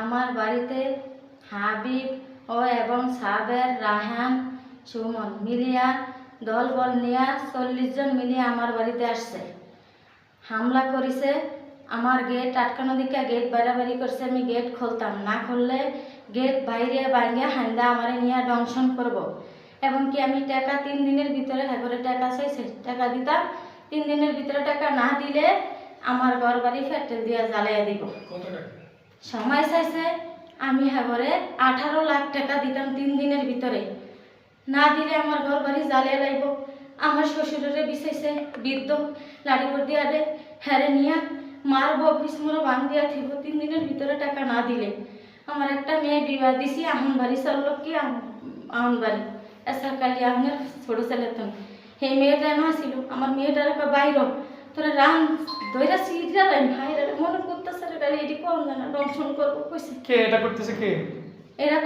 আমার বাড়িতে হাবিব ও এবং সাবের রাহান সুমন মিলিয়া দল বল নিয়া চল্লিশ জন মিলিয়ে আমার বাড়িতে আসছে। হামলা করেছে, আমার গেট আটকানো দিকে গেট বাড়াবাড়ি করছে, আমি গেট খুলতাম। না খুললে গেট বাইরে বাইরে হান্দা আমার নিয়ে দংশন করব। এবং কি আমি টাকা তিন দিনের ভিতরে হ্যাঁ টাকা চাইছে, টাকা দিতাম। তিন দিনের ভিতরে টাকা না দিলে আমার ঘর বাড়ি ফেটে দিয়ে জ্বালিয়ে দিব। সময় চাইছে আমি হাগরে আঠারো লাখ টাকা দিতাম তিন দিনের ভিতরে। না দিলে আমার ঘর বাড়ি জ্বালিয়ে লাইব আমার শ্বশুরেরে বিষাইছে বৃদ্ধ লাড়ি করে দিয়া দে হ্যারে নিয়া মারব বিস্মর বান দিয়া থিব, তিন দিনের ভিতরে টাকা না দিলে। আমার একটা মেয়ে বিবাহ দিছি আহন বাড়ি চলল কি আহন বাড়ি এসা কালি আমার ছোট ছেলে তো সেই মেয়েটা না ছিল আমার মেয়েটার বাইর তোরা রান দইরা সিজা লাইন ভাইরা মনে করতেছে রে এটি কোন না রংশন করব কইছে। কে এটা করতেছে কে? এরা